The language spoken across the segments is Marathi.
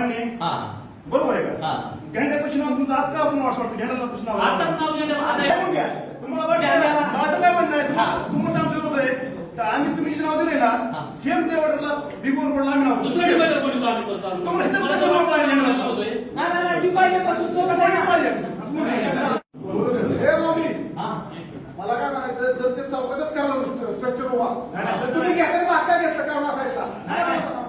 मान्य आहे? हा बरोबर आहे का हा झेंड्यापाशी नाव तुमचं का आपण असं वाटतं झेंड्याला पाशी नाव? आताच नाव आता घ्या. तुम्हाला वाटतं ना, माझं काय म्हणणं आहे हा. आमच्या बरोबर आहे तर आम्ही तुम्ही जे नाव दिले हा. ना सेम त्या ऑर्डरला बिगोर रोडला आम्ही नाव दुसऱ्या देऊ. डिवायडर कोणी आम्ही करतो आम्ही. तुम्हाला इथेच मला कसं वाटतं. नाही नाही, नाही ती पहिल्यापासून सोबत आहे कोणी ना. पाहिजे? हे रॉबी. मला काय म्हणायचं जर ते चौकातच करायला स्ट्रक्चर उभा नाही, नाही, तसं तुम्ही घेतलं बाका घेतलं कारण असायचा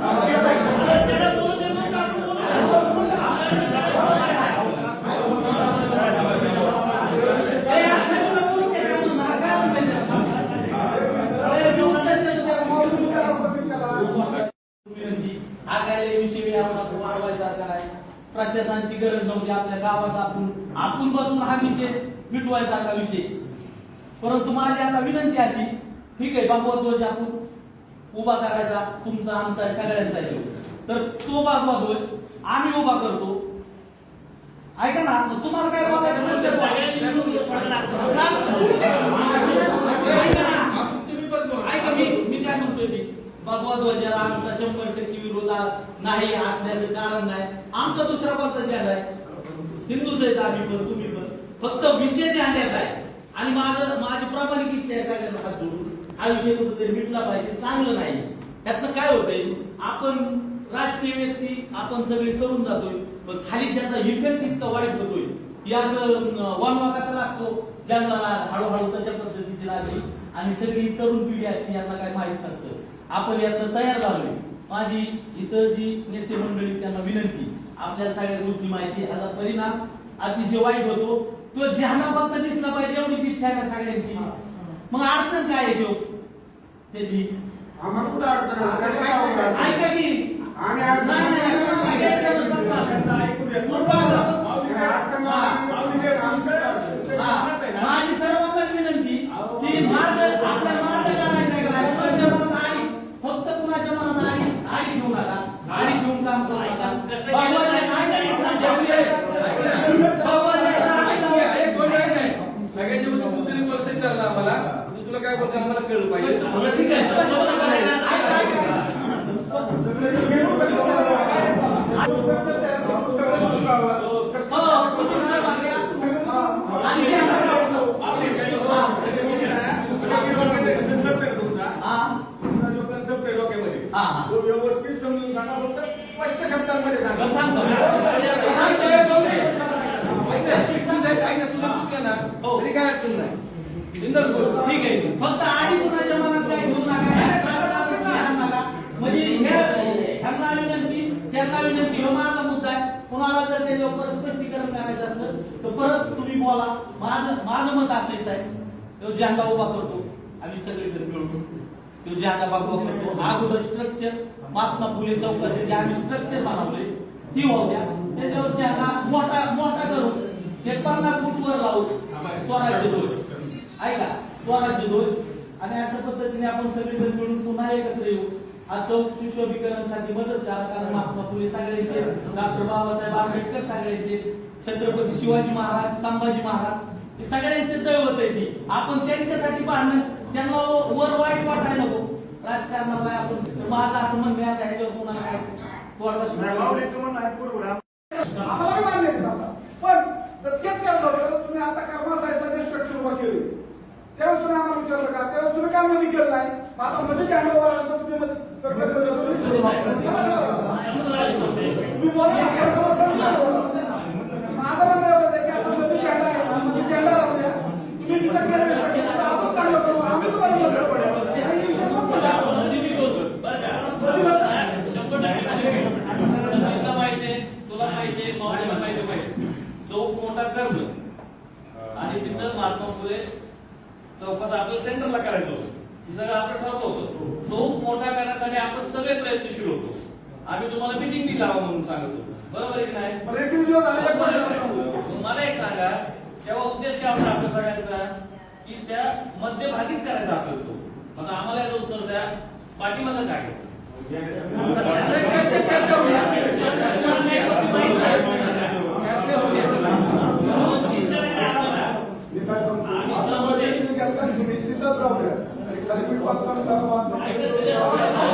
त्याला सोडून दे मग आपण बोलू. ए, असं कोण बोलू शकत नाही. मला काय म्हणताय ते? ए, मी उत्तर देतो त्याला, माऊली त्याला उपस्थित केला. विनंती हा काय लय विषय आपण वाढवायचा काय प्रशासनाची गरज नव्हती आपल्या गावात आपण आपण बसून हा विषय मिटवायसारखा विषय परंतु माझी आता विनंती अशी ठीक आहे बाबा ध्वज आपण उभा करायचा तुमचा आमचा सगळ्यांचा आहे तर तो बाबा ध्वज आम्ही उभा करतो. ऐका ना तुम्हाला काय नाचलं. ऐका मी मी काय म्हणतोय की भगवा ध्वजाला आमचा शंभर टक्के विरोधात नाही असण्याचं कारण नाही. आमचा दुसरा कोणता झेंडा आहे? हिंदूच आहेत आम्ही पण तुम्ही पण. फक्त विषय झेंड्याचा आहे. आणि माझं माझी प्रामाणिक इच्छा आहे सगळ्यांना हात जोडून. हा विषय कुठेतरी मिटला पाहिजे चांगलं नाही. त्यातनं काय होतंय? आपण राजकीय व्यक्ती आपण सगळे करून जातोय पण खाली त्याचा इफेक्ट इतका वाईट होतोय की असं वनवा कसा लागतो जंगलाला हळूहळू तशा पद्धतीची लागली आणि सगळी तरुण पिढी असते यांना काय माहीत नसतं. आपण यातनं तयार झालोय. माझी इतर जी नेते मंडळी त्यांना विनंती आपल्याला सगळ्या गोष्टी माहिती. ह्याचा परिणाम अतिशय वाईट होतो. तो ज्यांना फक्त दिसला पाहिजे एवढीच इच्छा आहे ना सगळ्यांची? मग अडचण काय आहे तो? त्याची आम्हाला कुठं अडचण? त्याचं? ऐका की आम्ही अडचण नाही, नाही, नाही. कोणाला गैरसमज होता. अडचण नाही. आमची हा, माझी सर्वांनाच विनंती की मार्ग आपला मार्ग काढायचा आहे का? कुणाच्या मनात आली फक्त कुणाच्या मनात आली आली घेऊ नका आली घेऊन काम करू नका कसं बाबा, केलं? नाही, नाही, नाही, बाबा, नाही, नाही, सगळ्यांच्या मध्ये तू तरी बोलते चालला आम्हाला तू तुला काय बोलते आम्हाला कळलं पाहिजे ठीक आहे स्पष्ट करायला. ऐका, ऐका. हो, तुम्ही सहभागी आहात. आणि हे आता हा. हा, हा. व्यवस्थित समजून सांगा फक्त स्पष्ट शब्दांमध्ये सांगा बरं, सांगतो. हो तरी काय अडचण नाही बिंदास बोल ठीक आहे फक्त आणि कुणाच्या मनात काय घेऊ नका हे सांगणार नाही आम्हाला. म्हणजे हे- ह्यांना विनंती त्यांना विनंती हा माझा मुद्दा आहे कुणाला जर त्याच्यावर परत स्पष्टीकरण करायचं असलं तर परत तुम्ही बोला माझं माझं मत असायचं आहे तो उभा करतो आम्ही सगळेजण मिळून तो झेंडा करतो अगोदर स्ट्रक्चर महात्मा फुले चौकाचे जे आम्ही स्ट्रक्चर बनवले ती होत्या. त्याच्यावर मोठा मोठा करू एक पन्नास फूट वर लावू स्वराज्य ध्वज ऐका स्वराज्य ध्वज आणि अशा पद्धतीने आपण सगळेजण मिळून पुन्हा एकत्र येऊ. हा चौक सुशोभीकरणासाठी मदत करा कारण महात्मा फुले सांगायचे डॉक्टर बाबासाहेब आंबेडकर सांगायचे छत्रपती शिवाजी महाराज संभाजी महाराज सगळ्यांचे दैवत आहे ती. आपण त्यांच्यासाठी भांडण त्यांना वर वाईट वाटायला नको. राजकारणाला आपण माझं असं म्हणणं आहे आता ह्याच्यावर कोणाला काय. पण जर तेच केलं झालं तुम्ही आता कर्मा साहेबला जे स्ट्रक्चर उभा केली. त्यावेळेस तुम्ही आम्हाला विचारलं का? त्यावेळेस तुम्ही काय मध्ये केलं नाही? आता मध्ये कॅन्डल तुम्ही मध्ये सरकार तुम्ही बोला ना, काय बोला, समजा बोला. माझं म्हणणं एवढंच आहे की आता मध्ये कॅन्डल आहे ना, मध्ये कॅन्डल राहू द्या. तुम्ही तिथं केलं structure, तर आपण चांगलं करू. आम्ही तुम्हाला मदत करू. आणि विषय संपला. शंभर टक्के तुला माहितीये तुला माहितीये मावळीला माहिती पाहिजे चौक मोठा कर्ज आणि तिथं महात्मा फुले चौकात आपलं सेंटरला करायचं होतं. हे सगळं आपण ठरवलं होतं. चौक मोठा करण्यासाठी आपण सगळे प्रयत्नशील होतो. आम्ही तुम्हाला मिटिंग बी लावा म्हणून सांगत बरोबर आहे की नाही? मला एक सांगा तेव्हा उद्देश काय होता आपल्या सगळ्यांचा? की त्या मध्यभागीच करायचा आपल्याला तो. मग आम्हाला याचं उत्तर द्या. पाठीमागं काय आहे? नाही, चर्चा- चर्चा होऊया. चर्चा होऊया. म्हणून तीच करायचं आपल्याला. मी काय सांगतो आता मध्ये तुम्ही घेतला आणि तुम्ही तिथंच राहू द्या आणि खालीपीठ बांधताना त्याला बांधता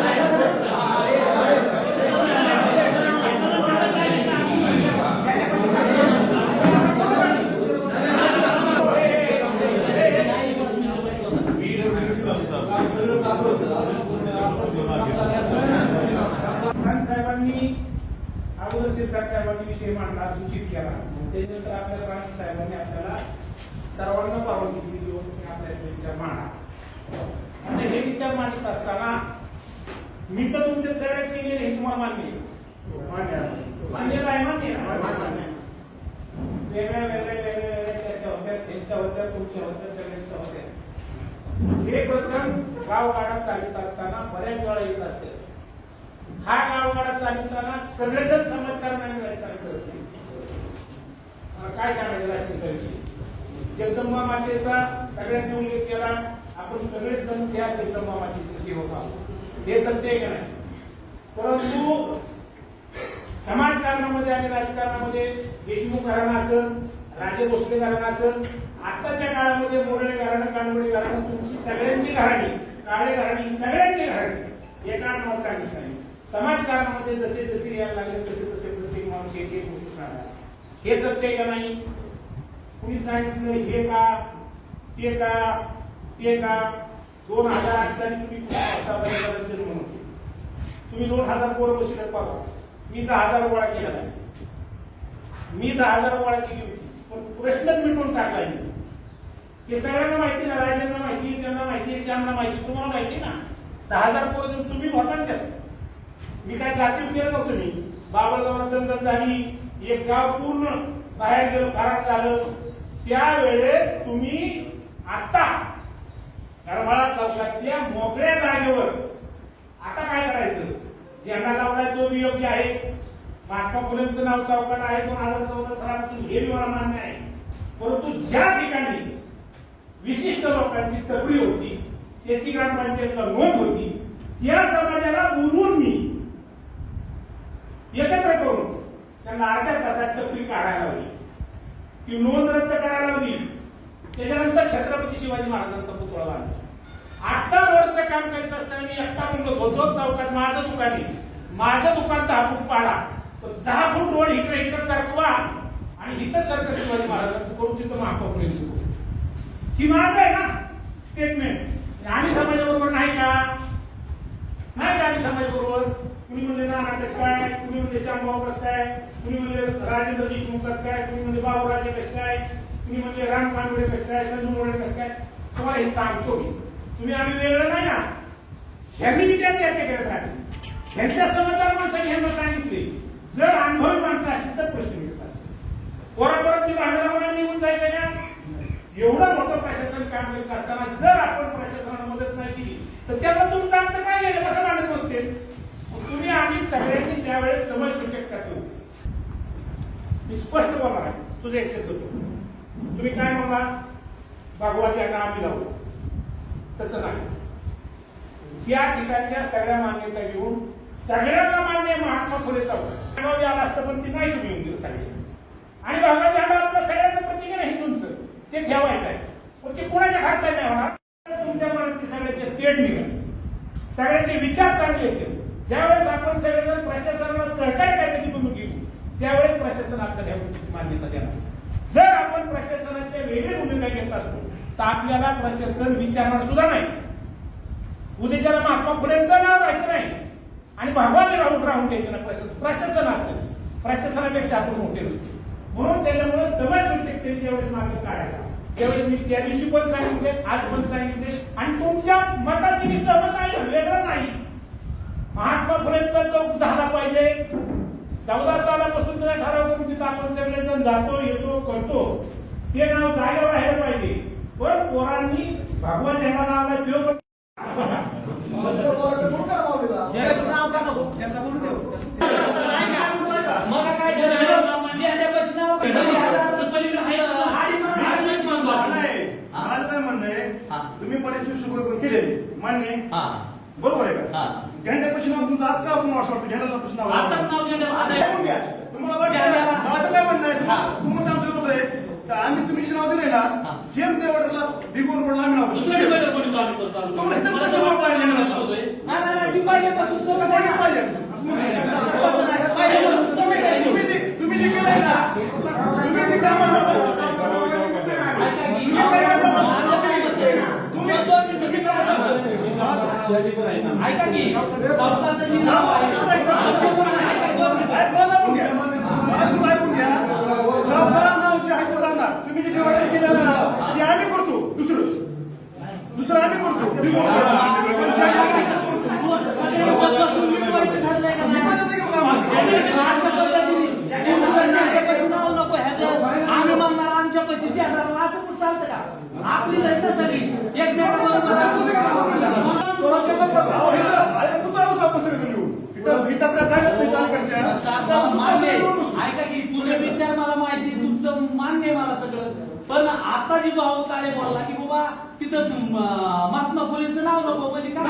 खान साहेबांनी अगोदर शिरसाट साहेबांनी विषय मांडला सूचित केला त्याच्यानंतर आपल्या प्राण साहेबांनी आपल्याला सर्वांना परवानगी दिली होती की आपल्या इथे विचार मांडा आणि हे विचार मांडत असताना मी तर तुमचे सगळ्यात सिनियर हे तुम्हाला मान्य आहे. मान्य आहे. मान्य वेगळ्या वेगळ्या वेगळ्या वेगळ्या चर्चा होत्या त्यांच्या होत्या तुमच्या होत्या सगळ्यांच्या होत्या. हे प्रसंग गावगाडा चालत असताना बऱ्याच वेळा येत असते. हा गावगाडा चालवताना सगळेजण समाजकारणाने राजकारण करत नाही काय सांगायचं राष्ट्रीय जगदंबा मातेचा सगळ्यांनी उल्लेख केला आपण सगळेच जण त्या जगदंबा मातेचे सेवक आहोत. हे सत्य आहे का नाही? परंतु समाजकारणामध्ये आणि राजकारणामध्ये देशमुख घराणं असेल राजे भोसले घराणं असेल आताच्या काळामध्ये मोरळे घराणं कानवडे घराणं तुमची सगळ्यांची घराणी काळे घराणी सगळ्यांची घराणी एका मला सांगितलं नाही? समाजकारणामध्ये जसे जसे यायला लागले तसे तसे प्रत्येक माणूस एक एक गोष्ट सांगा हे सत्य का नाही? कुणी सांगितलं हे का ते का ते का? दोन हजार आठ साली तुम्ही कुठे जन्म तुम्ही दोन हजार पोरं बसले पाहा मी दहा हजार गोळा केला. मी दहा हजार गोळा केली होती. पण प्रश्नच मिटवून टाकला मी. हे सगळ्यांना माहिती ना राजांना माहिती त्यांना माहिती श्यामला माहिती तुम्हाला माहिती ना? दहा हजार पोरं तुम्ही होता त्यात मी काय जातीव केलं नव्हतं मी. बाबाजवळ दंगल झाली एक गाव पूर्ण बाहेर गेलो फरार झालं. त्यावेळेस तुम्ही आता करमाळा चौकातल्या मोकळ्या जागेवर आता काय करायचं? झेंडा लावलाय तो बी योग्य आहे. महात्मा फुलेंचं नाव चौकात आहे दोन हजार चौदा सालापासून हे मला मान्य आहे. परंतु ज्या ठिकाणी विशिष्ट लोकांची तबरी होती त्याची ग्रामपंचायतला नोंद होती त्या समाजाला बोलवून मी एकत्र करून त्यांना अर्ध्या तासात तकरी काढायला लावली. ती नोंद रद्द करायला लावली. त्याच्यानंतर छत्रपती शिवाजी महाराजांचा पुतळा बांधला. आता रोडचं काम करीत असताना मी एकटा म्हणतो होतो चौकात माझं दुकान आहे. माझं दुकान दहा फूट पाडा. तर दहा फूट रोड इकडे इकडे सरकवा आणि इथं सरकत शिवाजी महाराजांचं करून तिथं महापौर सुरू ही माझं आहे ना स्टेटमेंट आम्ही समाजाबरोबर नाही का? नाही का आम्ही समाजाबरोबर? कुणी म्हणले नाना कसं काय? कुणी म्हणले श्यामभाऊ कसं काय? कुणी म्हणले राजेंद्र देशमुख कसं काय? कुणी म्हणले बाबूराजे कसं काय? कुणी म्हणले राम कानवडे कसं काय? संजू मोरे कसं काय? तुम्हाला हे सांगतो मी. तुम्ही आम्ही वेगळं नाही ना? ह्यांनी मी त्या चर्चा करत राहते ह्यांच्या समाचार माणसाने ह्यांना सांगितले. जर अनुभवी माणसं असतील तर प्रश्न येत असतात पोरापोरांची भांडणावर लावून निघून जायचं का? एवढं मोठं प्रशासन काम करत असताना जर आपण प्रशासनाला मदत नाही केली तर त्याला तुमचं आमचं काय गेलं कसं मांडत बसते तुम्ही आम्ही सगळ्यांनी त्यावेळेस समज सूचक करतो. मी स्पष्ट बोलणार आहे. तुझं एक शब्द तुम्ही काय म्हणला? भगवाची यांना आम्ही लावू. तसं नाही. त्या ठिकाणच्या सगळ्या मान्यता घेऊन सगळ्यांना मान्य महात्मा फुले चौक. आला असतं पण ती नाही तुम्ही येऊन सगळे आणि बाबाजी अण्णा आपलं सगळ्याचं प्रतीक नाही तुमचं. ते ठेवायचं आहे. पण ते कोणाच्या खातचा नाही होणार? तुमच्या मनात सगळ्याचे तेढ निघाल. सगळ्याचे विचार चांगले येतील. ज्यावेळेस आपण सगळेजण प्रशासनाला सहकार्य करण्याची भूमिका घेऊ त्यावेळेस प्रशासन आपल्याला ह्या गोष्टीची मान्यता देणार. जर आपण प्रशासनाच्या वेगळी भूमिका घेत असतो तर आपल्याला प्रशासन विचारणार सुद्धा नाही. उद्याच्याला महात्मा फुलेंचं नाव राहायचं नाही. आणि भगवान राहून राहून द्यायचं नाही. प्रशासन प्रशासन असतं. प्रशासनापेक्षा आपण मोठे नसते. म्हणून त्याच्यामुळे समाज सुरक्षिततेने ज्यावेळेस मार्ग काढायचा. त्यावेळेस मी त्या दिवशी पण सांगितले आज पण सांगितले. आणि तुमच्या मताशी मी सहमत आहे वेगळं नाही. महात्मा फुलेंचा चौक झाला पाहिजे. चौदा सालापासून त्याला ठराव करून तिथं आपण सगळेजण जातो येतो करतो. ते नाव जायला राहिलं पाहिजे. पण पोरांनी भगवान झेंडा लावला तो पण माझ्या पोराकडे कोण काय मावलेला? त्याचं नाव का नको त्यांना बोलू देऊ मग काय ठरवलं? झेंड्यापाशी नाव का? पलीकडे आहे. आणि मग आज एक मानतो आपण. नाही माझं काय म्हणणं आहे मान्य हा बरोबर आहे हा. का झेंड्यापाशी नाव तुमचं आपण वाटतं झेंड्याला पासून नाव. तुम्हाला काय म्हणणं आहे हा. तुम्हाला आमच्या विरोध आहे तर आम्ही तुम्ही जे नाव दिलंय ना सेम त्या ऑर्डरला बिगोर रोडला आम्ही दुसऱ्या कोणी काम करतो अजून? तुम्हाला इथं मला कसं समोर पाहिजे नाही नाही ना? होतोय. नाही नाही, नाही ती पहिल्यापासून सोबत आहे कोणी ना. पाहिजे? तसं नाही, पहिल्यापासून सोबत आहे. तुम्ही जे तुम्ही जे केलंय ना तुम्ही जे कामं तुम्ही काय करता? तुम्ही म्हणतो? ऐका की चौकाचं जी नाव आहे ऐका दोन मिनिटं. ऐक, माझं ऐकून घ्या. माझं ऐकून घ्या. जबाबदार नाव जे आहे ते राहणार. तुम्ही जे डिवायडर केलेलं ना ते आम्ही करतो दुसरं दुसरं आम्ही करतो बिगोर सगळ्यांचं बसून मिटवायचं ठरलंय का नाही? अशा पद्धतीने तुमचं ज्यांच्यापाशी नाव नको ह्याचं आम्ही म्हणणार आमच्या पैसे देणार असं कुठं चालतं का आपली जायचं सगळी एकमेकांवर ऐका की तुझे विचार मला माहिती तुमचं मान्य आहे मला सगळं पण आता जी भाऊ काळे बोलला की बाबा तिथं महात्मा फुलेंचं नाव नको म्हणजे काय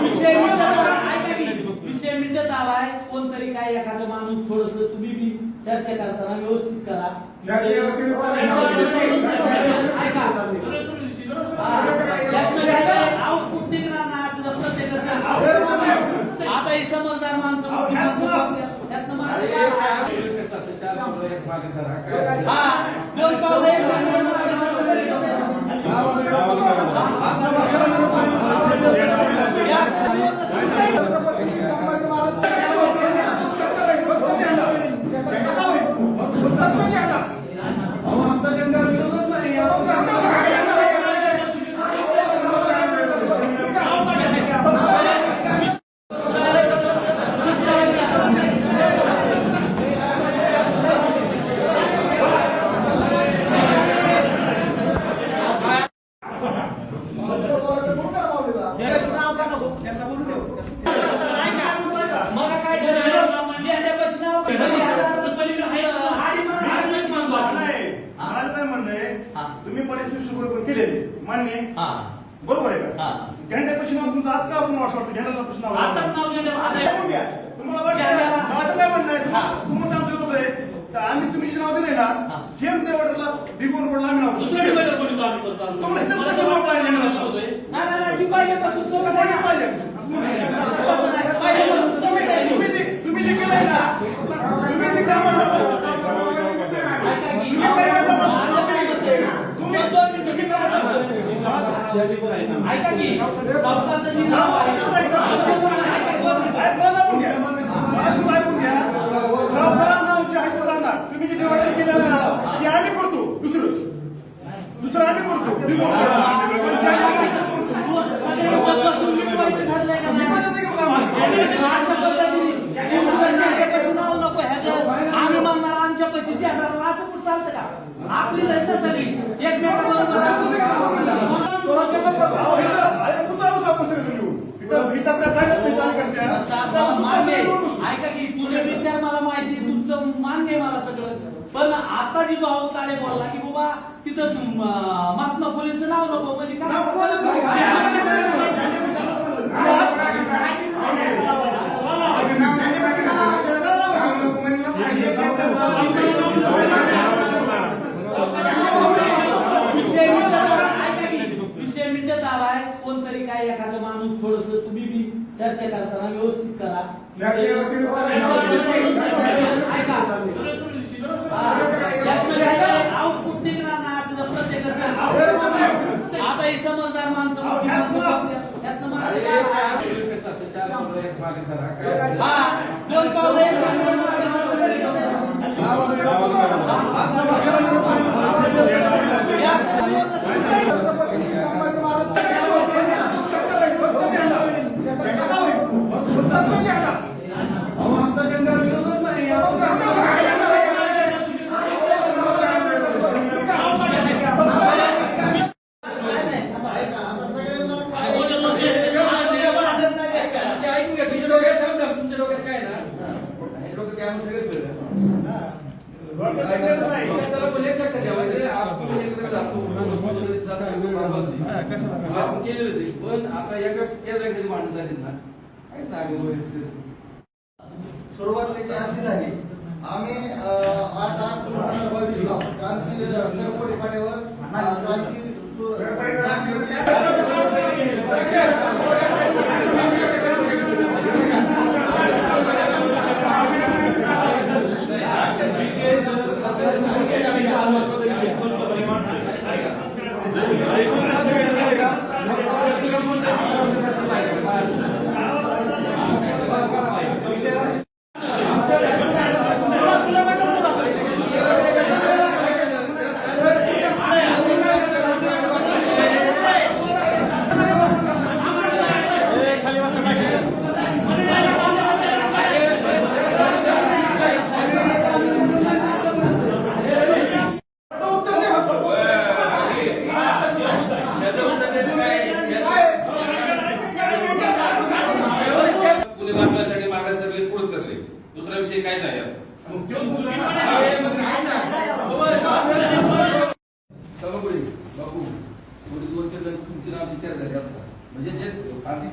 विषय मिटत ऐका की विषय मिटत आलाय कोणतरी काय एखादं माणूस थोडस तुम्ही बी चर्चा करताना व्यवस्थित करा. आउटपुट निघणार ना असं जर प्रत्येकाचं आता ही समजदार माणसं माणसं बघतात. त्यातनं अरे माणूस एक काय आपलं कसं असतं, चार मुलं एक मागे सरा. काय? हा दोन पावलं एक पाऊल मागे सरकलं तरी चालतं. हे असं बोलणं अहो, आमचा झेंडा विरोधच नाही. ज्यावेळेस नाव का नको? असं नाही का? मग काय ठरवलं? ज्याच्यापाशी नाव का? म्हणजे आता आणि मग असं एक माणूस आहे. हा. तुम्ही पर्यंत बरोबर केले मान्य हा बरोबर आहे का हा झेंड्यापाशी नाव तुमचं आज का आपण वाटतं झेंड्याला पासून नाव आताच ऐकून घ्या. तुम्हाला वाटतं झेंड्याला- माझं काय म्हणणं आहे हा. तुम्हाला आहे तर आम्ही तुम्ही जे नाव दिलंय ना हा. सेम त्या ऑर्डरला बिगोर रोडला आम्ही नाव दुसऱ्या दिलं. डिवायडर कोणी काम करतो अजून? तुम्हाला इथं मला कसं समोर वाटलं पाहिजे नाही नाही ना? होतोय. नाही नाही, नाही ती पहिल्यापासून सोबत आहे कोणी ना. पाहिजे? तसं नाही, पहिल्यापासून सोबत आहे. तुम्ही जे तुम्ही जे केलंय ना तुम्ही जे कामं ऐका की, तुम्ही काय करता? माझं काय मत आहे? तुम्ही दोन मिनिटं मी काय म्हणतो? ऐका की जी नाव आहे तुम्ही जे डिवायडर केलेलं ना ते आम्ही करतो. दुसरं. दुसरं आम्ही करतो बिगोर सगळ्यांचं बसून मिटवायचं ठरलंय का नाही? अशा पद्धतीने तुमचं ज्यांच्यापाशी नाव नको ह्याचं आम्ही म्हणणार आमच्या पैसे देणार असं कुठं चालतं का आपली जायचं सगळी एकमेकांवर ऐका की तुझे विचार मला माहिती तुमचं मान्य आहे मला सगळं. पण आता जी भाऊ काळे बोलला की बाबा तिथं महात्मा फुलेंचं नाव नको म्हणजे काय विषय मिटत आलाय. कोणतरी काय एखादं माणूस थोडस तुम्ही बी चर्चा करताना व्यवस्थित आउटपुट निघणार ना असं आता ही समजदार माणसं मोठी माणसं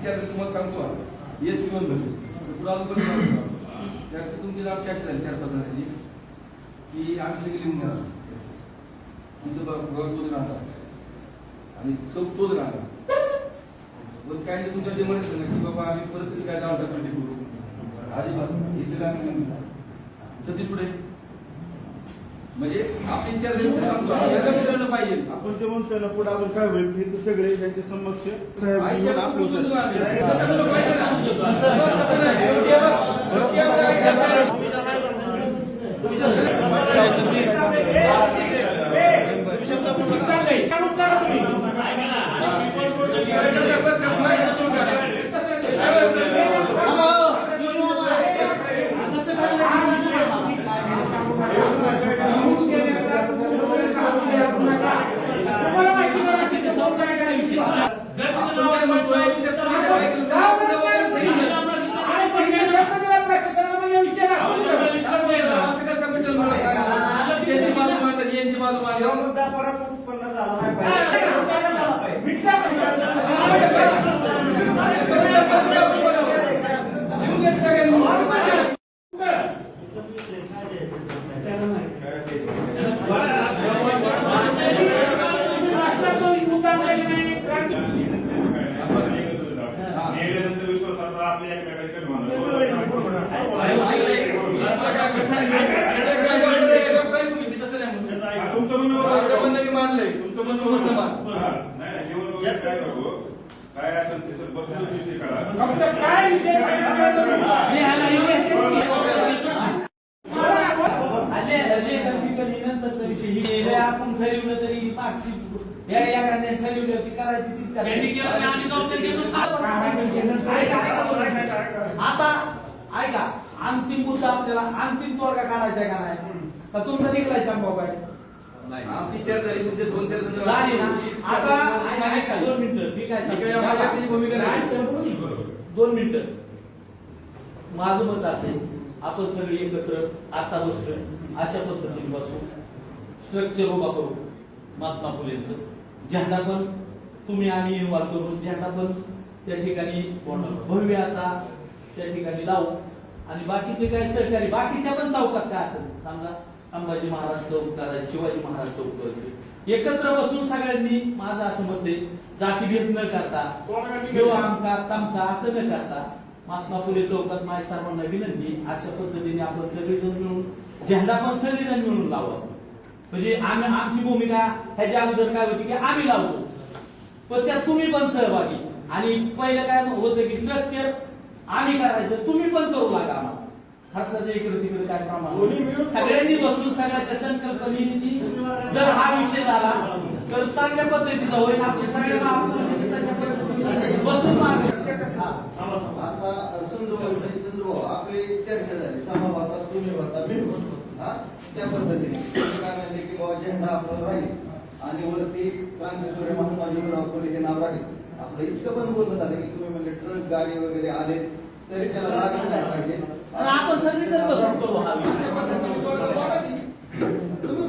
आमची तुम्हाला सांगतो येस किंवा नो पुढे अजून पण सांगतो त्यात तुमची नाव कॅश झाली चार पाच जणांची की आम्ही सगळे लिहून घेणार तुमचं घर तोच राहणार आणि सौ तोच राहणार पण काय नाही तुमच्या जे म्हणत की बाबा आम्ही परत काय जाऊन टाकलं अजिबात. हे सगळं आम्ही लिहून सतीश पुढे. म्हणजे आपली तर सांगतो याला मिळालं पाहिजे आपण ते म्हणतोय ना पुढे अजून काय होईल हे तर सगळे त्यांच्या समक्ष साहेब आयुष्यात घेऊन आपलं कुठून होतं. आलं? शेवटी पाहिजे ना. शेवटी आपलं आयुष्यात आहे. आपण काय म्हणतोय की त्या तुम्ही काय ऐकलं तर आपण जबाबदारी सांगितलं. असं काय सांगितलं मला सांगा. यांची बाजू मांडली, यांची बाजू मांडली. लिहून घ्या सगळ्यांनी. नेल्यानंतर विश्वासार्हता आपल्या एकमेकांची कमी होणार. Ah, तुमचं म्हणणं माझं बरोबर. म्हणणं मी मानलंय तुमचं म्हणणं म्हणणं मान हा, नाही, नाही, निवडणूक काय करू? काय असेल ते सर बसून विषय काढा. आले आले कधी नंतरचा विषय हे लय आपण ठरवलं तरी मागची या एखाद्याने ठरवली होती करायची तीच त्यांनी केलं आणि आम्ही जबाबदारी घेतो. करायची ऐका, ऐका बोला. आता ऐका अंतिम मुद्दा आपल्याला अंतिम तोडगा काढायचा आहे का नाही? का तुमचा निघाला शंभर काय आमची चर्चा झाली तुमचे दोन चार जण झाली ना? आता ऐका, ऐका, दोन मिनिटं. मी काय ठीक आहे, माझी आपली भूमिका नाही. सांगतो दोन मिनिटं. माझं मत असेल आपण सगळे एकत्र आता बसतोय अशा पद्धतीने बसू. स्ट्रक्चर उभा करू. महात्मा फुलेंचं. झेंडा पण तुम्ही आम्ही इन्व्हॉल्व करू झेंडा पण त्या ठिकाणी भव्य असा त्या ठिकाणी लावू. आणि बाकीचे काय सहकारी बाकीच्या पण चौकात काय असेल? समजा संभाजी महाराज चौक करायचे शिवाजी महाराज चौक करायचे. एकत्र बसून सगळ्यांनी माझं असं मत आहे जातीभेद न करता किंवा आमका तमका असं न करता महात्मा फुले चौकात माझ्या सर्वांना विनंती अशा पद्धतीने आपण सगळेजण मिळून झेंडा पण सगळेजण मिळून लावू म्हणजे आम्ही आमची भूमिका ह्याच्या अगोदर काय होती की आम्ही लावतो पण त्यात तुम्ही पण सहभागी. आणि पहिलं काय होतं की स्ट्रक्चर आम्ही करायचं तुम्ही पण करू लागा खर्चाचं इकडे तिकडे काय प्रमाण सगळ्यांनी बसून सगळ्याच्या संकल्पनेची जर हा विषय झाला तर चांगल्या पद्धतीचा होईल. आपण सगळ्यांना आपण बसून. आता संजू संजू आपली चर्चा झाली. समावातात तुम्ही होता मी होतो हा? त्या पद्धतीने. काय म्हणले की बाबा झेंडा आपला राहील. आणि वरती क्रांतीसूर्य महात्मा ज्योतिराव फुले हे नाव राहील. आपलं इतकं पण बोलणं झालं की तुम्ही म्हणले ट्रक गाडी वगैरे आले तरी त्याला लागलं नाही पाहिजे. आणि आपण सगळी जण बसून करू हा विषय. त्या पद्धतीने तो वाढायची.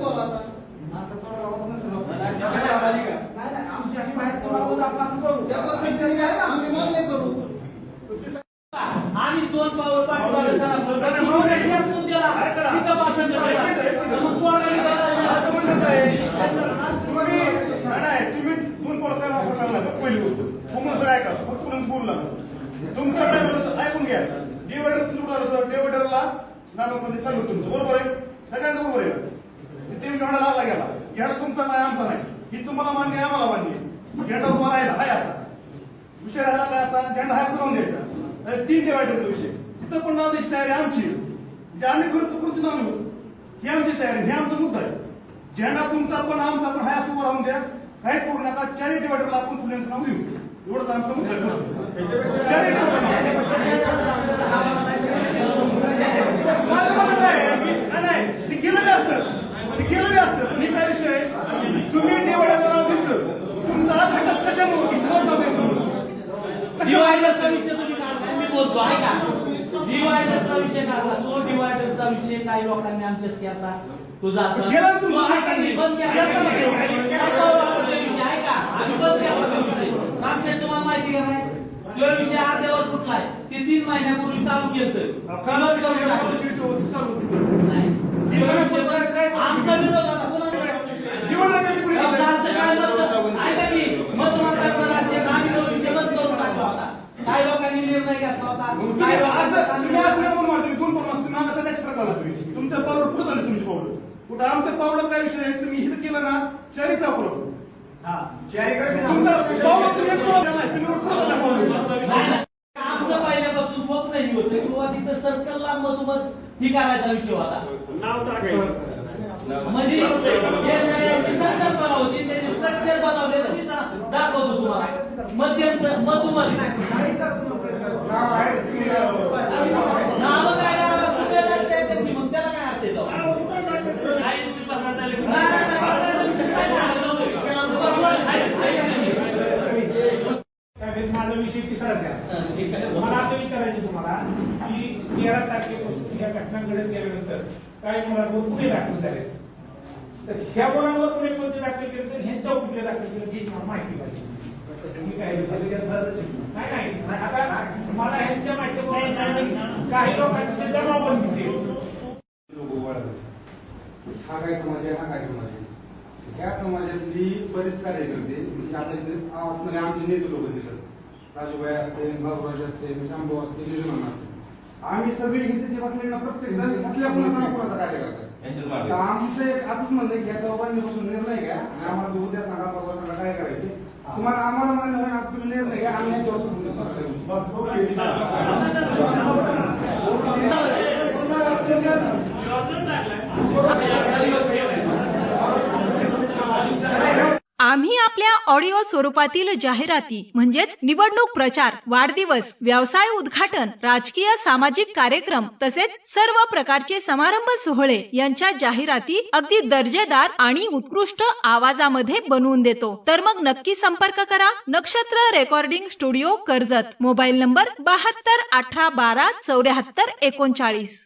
मध्ये चालू आहे तुमचं बरोबर आहे सगळ्यांचं बरोबर आहे का? ते झेंडा लावला गेला झेंडा तुमचा नाही आमचा नाही ही तुम्हाला मान्य आहे आम्हाला मान्य आहे झेंडा उभा राहिला हाय असा विषय राहिला काय आता झेंडा हाय करून द्यायचा आणि तीन डिवायडरचा विषय तिथं पण नाव द्यायची तयारी आमची आहे. म्हणजे आम्ही करतो कृती नाव घेऊ ही आमची तयारी हे आमचा मुद्दा आहे झेंडा तुमचा पण आमचा पण हाय असं उभा राहून द्या. काही करू नका. डिवायडरला आपण फुल्यांचं नाव देऊ. एवढंच आमचं म्हणजे मुद्दा नाही, ते केलं बी असतं. ते केलं बी असतं. पण हे काय विषय तुम्ही निवडायला नाव दिलं. तुमचा घटस कशामुळे की नाव विषय तुम्ही डिवायडरचा विषय काढला. तो डिवायडरचा विषय काही लोकांनी आमच्यात केला. तुझा तुम्हाला माहिती आहे का? नाही तो विषय अर्ध्यावर सुटलाय ते तीन महिन्यापूर्वी चालू केलं काल विषय आहे, काल विषय होतं, चालू होतं. नाही तीन महिन्यापूर्वी काय- काय- आमचा विरोध होता कोणाचा निवडणुका कधी कोणी याचा अर्थ केलं? काय मत ऐका की मतदार राष्ट्रीय आम्ही तो विषय बंद करून टाकला होता काही लोकांनी निर्णय घेतला होता मग तुम्ही काही असं तुम्ही असं लोकांनी नाही म्हणून तुम्ही दोन पाऊल तुम्ही मागं सगळ्या एक्स्ट्रा झाला तुम्ही तुमच्या पावलं पुढे झाले तुमची पावलं आमच्या पावलं काय विषय आहे तुम्ही इथं केलं ना नाही, नाही. आमचं पहिल्यापासून स्वप्नही होतं की बाबा तिथं सर्कलला मधोमध ही करायचा विषय होता. म्हणजे जे सगळ्यांची संकल्पना होती त्याचे स्ट्रक्चर बनवले दाखवतो तुम्हाला. मध्यंतर मधोमध. नाव आहे, तुम्ही, अं, नाव काय नाव कुठे टाकता येतात की मग त्याला काय अर्थ येतो काय तुम्ही पकडता आले? नाही, नाही, नाही, बघण्याचा विषय काय नाही. बरोबर आहे. साहेब, माझा विषय तिसराच आहे मला असं विचारायचं तुम्हाला की तेरा तारखेपासून या घटना गेल्यानंतर काही मुलांवर गुन्हे दाखल झाले. तर ह्या मुलांवर गुन्हे कोणते दाखल केले तर ह्यांच्यावर कुठले दाखल केले ही माहिती पाहिजे. मी काय नाही नाही. आता मला ह्यांच्या माहिती काही लोकांचे जमावबंदीचे. हा काय समाज आहे हा काय समाज आहे? ह्या समाजातली बरीच कार्यकर्ते म्हणजे आता इथे असणारे आमचे नेते लोक दिसत राजूबाई असते बाबुराज असते शांभू असते निर्माण असते. आम्ही सगळे इथे जे बसले ना प्रत्येक जण कुठल्या कुणाचा ना कुणाचा कार्यकर्ता आमचं एक असंच म्हणणं की याचा बसून निर्णय घ्या आणि आम्हाला उद्या सांगा परवा सांगा काय करायचे. तुम्हाला आम्हाला मान्य होईल असं तुम्ही निर्णय घ्या आम्ही यांच्यावर. बस ओके. आम्ही आपल्या ऑडिओ स्वरूपातील जाहिराती म्हणजेच निवडणूक प्रचार वाढदिवस व्यवसाय उद्घाटन राजकीय सामाजिक कार्यक्रम तसेच सर्व प्रकारचे समारंभ सोहळे यांच्या जाहिराती अगदी दर्जेदार आणि उत्कृष्ट आवाजामध्ये बनवून देतो. तर मग नक्की संपर्क करा. Nakshatra recording studio Karjat. Mobile number बहात्तर अठरा बारा चौऱ्याहत्तर एकोणचाळीस.